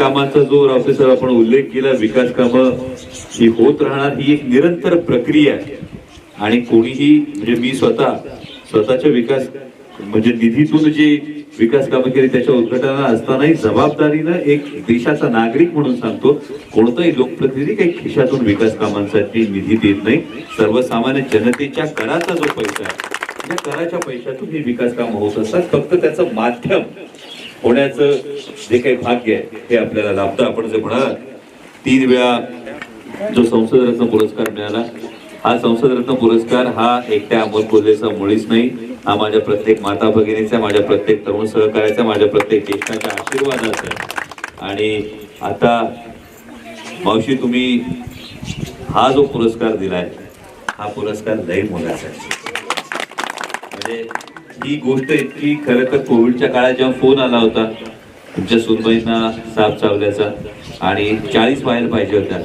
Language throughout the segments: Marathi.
कामाचा जो ऑफिसर आपण उल्लेख केला विकास कामं ही होत राहणार ही एक निरंतर प्रक्रिया आहे. आणि कोणीही म्हणजे मी स्वतः स्वतःच्या विकास म्हणजे निधीतून जे विकास कामं केली त्याच्या उद्घाटनाला असतानाही जबाबदारीनं एक देशाचा नागरिक म्हणून सांगतो कोणताही लोकप्रतिनिधी काही खिशातून विकास कामांसाठी निधी देत नाही. सर्वसामान्य जनतेच्या कराचा जो पैसा आहे त्या कराच्या पैशातून ही विकास कामं होत असतात. फक्त त्याचं माध्यम होण्याचं जे काही भाग्य आहे हे आपल्याला लाभतं. आपण जे म्हणाल तीन वेळा जो संसद रत्न पुरस्कार मिळाला हा संसद रत्न पुरस्कार हा एकट्या अमोल कोल्हेचा मुळीच नाही. हा माझ्या प्रत्येक माता भगिनीचा माझ्या प्रत्येक तरुण सहकार्याचा माझ्या प्रत्येक ज्येष्ठाच्या आशीर्वादाचा आणि आता मावशी तुम्ही हा जो पुरस्कार दिलाय हा पुरस्कार लई मोलाचा आहे. म्हणजे ही गोष्ट इतकी खरं तर कोविडच्या काळात जेव्हा फोन आला होता तुमच्या सुनबाईंना साप चावल्याचा आणि चाळीस वायल पाहिजे होत्या.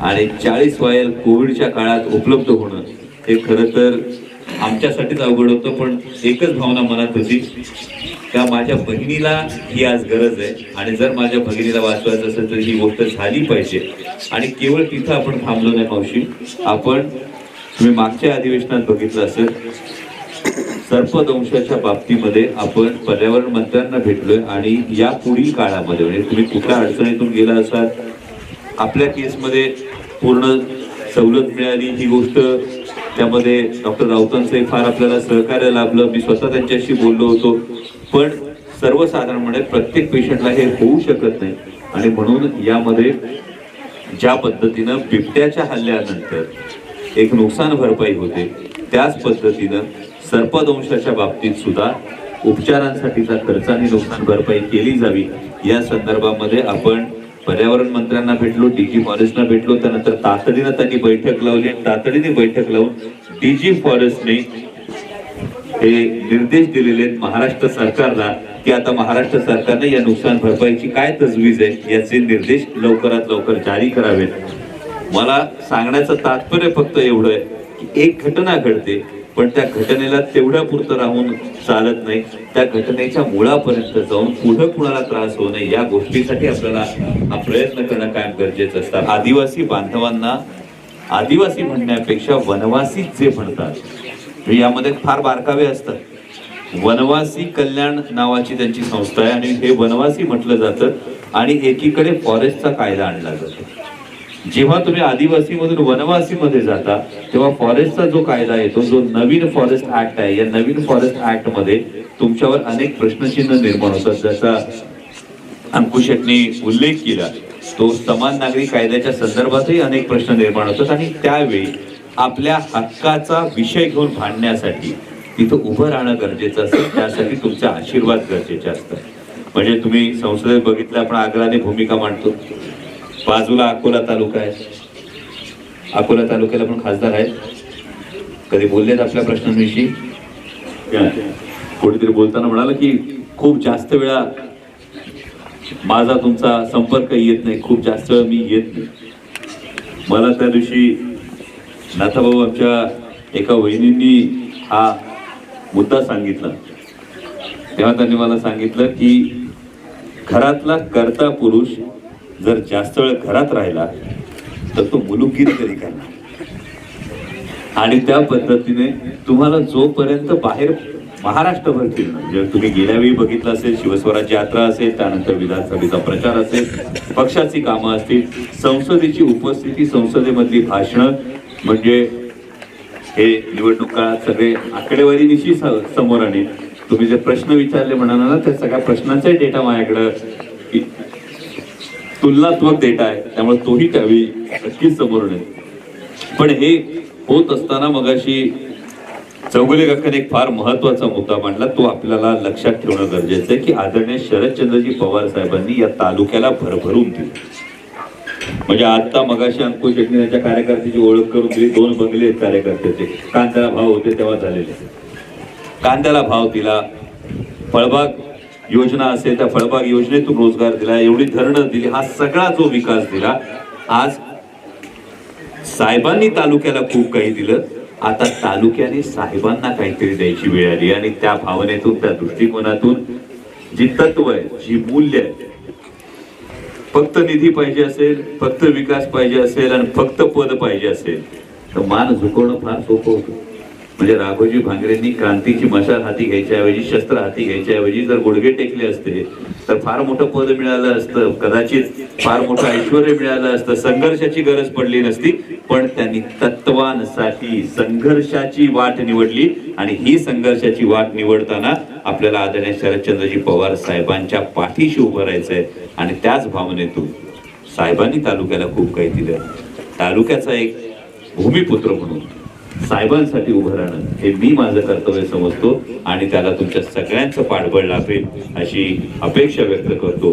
आणि चाळीस वायल कोविडच्या काळात उपलब्ध होणं हे खरं तर आमच्यासाठीच अवघड होतं पण एकच भावना मनात होती. का माझ्या बहिणीला ही आज गरज आहे आणि जर माझ्या भगिनीला वाचवायचं असेल तर ही गोष्ट झाली पाहिजे. आणि केवळ तिथं आपण थांबलो नाही मावशी. आपण तुम्ही मागच्या अधिवेशनात बघितलं असेल सर्पदंशाच्या बाबतीमध्ये आपण पर्यावरण मंत्र्यांना भेटलोय आणि या पुढील काळामध्ये म्हणजे तुम्ही कुठल्या अडचणीतून गेला असाल आपल्या केसमध्ये पूर्ण सवलत मिळाली ही गोष्ट त्यामध्ये डॉक्टर राऊतांचंही फार आपल्याला सहकार्य लाभलं. मी स्वतः त्यांच्याशी बोललो होतो. पण सर्वसाधारणपणे प्रत्येक पेशंटला हे होऊ शकत नाही. आणि म्हणून यामध्ये ज्या पद्धतीनं बिबट्याच्या हल्ल्यानंतर एक नुकसान भरपाई होते त्याच पद्धतीनं सर्पदंशाच्या बाबतीत सुद्धा उपचारांसाठीचा खर्च आणि नुकसान भरपाई केली जावी. या संदर्भामध्ये आपण पर्यावरण मंत्र्यांना भेटलो डीजी फॉरेस्टला भेटलो त्यानंतर तातडीनं त्यांनी बैठक लावली आणि तातडीने बैठक लावून डीजी फॉरेस्टने हे निर्देश दिलेले आहेत महाराष्ट्र सरकारला की आता महाराष्ट्र सरकारने या नुकसान भरपाईची काय तजवीज आहे याचे निर्देश लवकरात लवकर जारी करावेत. मला सांगण्याचं तात्पर्य फक्त एवढं आहे की एक घटना घडते. पण त्या घटनेला तेवढ्या पुरतं राहून चालत नाही. त्या घटनेच्या मुळापर्यंत जाऊन पुढे कुणाला त्रास होऊ नये या गोष्टीसाठी आपल्याला हा प्रयत्न करणं कायम गरजेचं असतं. आदिवासी बांधवांना आदिवासी म्हणण्यापेक्षा वनवासीच जे म्हणतात यामध्ये फार बारकावे असतात. वनवासी कल्याण नावाची त्यांची संस्था आहे आणि हे वनवासी म्हटलं जातं आणि एकीकडे फॉरेस्टचा कायदा आणला जातो. जेव्हा तुम्ही आदिवासी मधून वनवासी मध्ये जाता तेव्हा फॉरेस्टचा जो कायदा येतो जो नवीन फॉरेस्ट ऍक्ट आहे या नवीन फॉरेस्ट ऍक्टमध्ये तुमच्यावर अनेक प्रश्नचिन्ह निर्माण होतात. ज्याचा अंकुश यांनी उल्लेख केला तो समान नागरी कायद्याच्या संदर्भातही अनेक प्रश्न निर्माण होतात आणि त्यावेळी आपल्या हक्काचा विषय घेऊन भांडण्यासाठी तिथं उभं राहणं गरजेचं असतं. त्यासाठी तुमचा आशीर्वाद गरजेचे असतात म्हणजे तुम्ही संसदेत बघितलं आपण आग्रहाने भूमिका मांडतो. बाजूला अकोला तालुका आहे. अकोला तालुक्याला पण खासदार आहेत. कधी बोललेत आपल्या प्रश्नांविषयी? या. कोणीतरी बोलताना म्हणाला की खूप जास्त वेळा माझा तुमचा संपर्क येत नाही खूप जास्त वेळा मी येत नाही. मला त्या दिवशी नाथाभाऊ आमच्या एका वहिनींनी हा मुद्दा सांगितला. तेव्हा त्यांनी मला सांगितलं की घरातला कर्ता पुरुष जर जास्त वेळ घरात राहिला तर तो मुलुकगिरी तरी करणार. आणि त्या पद्धतीने तुम्हाला जोपर्यंत बाहेर महाराष्ट्रभर फिरणं जर म्हणजे तुम्ही गेल्यावेळी बघितलं असेल शिवस्वराज्य यात्रा असेल त्यानंतर विधानसभेचा प्रचार असेल पक्षाची कामं असतील संसदेची उपस्थिती संसदेमधली भाषणं म्हणजे हे निवडणूक काळात सगळे आकडेवारीनिशी समोर आणेल तुम्ही जे प्रश्न विचारले म्हणाला ना त्या सगळ्या प्रश्नांचाही डेटा माझ्याकडं तुलनात्मक डेटा आहे. त्यामुळे तोही त्यावेळी नक्कीच समोर नाही पण हे होत असताना मगाशी चौगुले काकाने एक फार महत्त्वाचा मुद्दा मांडला. तो आपल्याला लक्षात ठेवणं गरजेचं आहे की आदरणीय शरदचंद्रजी पवार साहेबांनी या तालुक्याला भरभरून दिली. म्हणजे आता मगाशी अंकुश शेट्टी यांच्या कार्यकर्त्याची ओळख करून दिली. दोन बंगले कार्यकर्त्याचे. कांद्याला भाव होते तेव्हा झालेले. कांद्याला भाव दिला. फळबाग योजना असेल त्या फळबाग योजनेतून रोजगार दिला एवढी धरणं दिली हा सगळा जो विकास दिला आज साहेबांनी तालुक्याला खूप काही दिलं. आता तालुक्याने साहेबांना काहीतरी द्यायची वेळ आली आणि त्या भावनेतून त्या दृष्टिकोनातून जी तत्व आहे जी मूल्य आहे फक्त निधी पाहिजे असेल फक्त विकास पाहिजे असेल आणि फक्त पद पाहिजे असेल तर मान झुकवणं फार सोपं होतं. म्हणजे राघोजी भांगरेंनी क्रांतीची मशाल हाती घ्यायच्या ऐवजी शस्त्र हाती घ्यायच्या ऐवजी जर गुडघे टेकले असते तर फार मोठं पद मिळालं असतं. कदाचित फार मोठं ऐश्वर मिळालं असतं. संघर्षाची गरज पडली नसती पण त्यांनी तत्वांसाठी संघर्षाची वाट निवडली आणि ही संघर्षाची वाट निवडताना आपल्याला आदरणीय शरदचंद्रजी पवार साहेबांच्या पाठीशी उभं राहायचंय आणि त्याच भावनेतून साहेबांनी तालुक्याला खूप काही दिलं. तालुक्याचा एक भूमिपुत्र म्हणून. साहेबांसाठी उभं राहणं हे मी माझं कर्तव्य समजतो आणि त्याला तुमच्या सगळ्यांचं पाठबळ लाभेल अशी अपेक्षा व्यक्त करतो.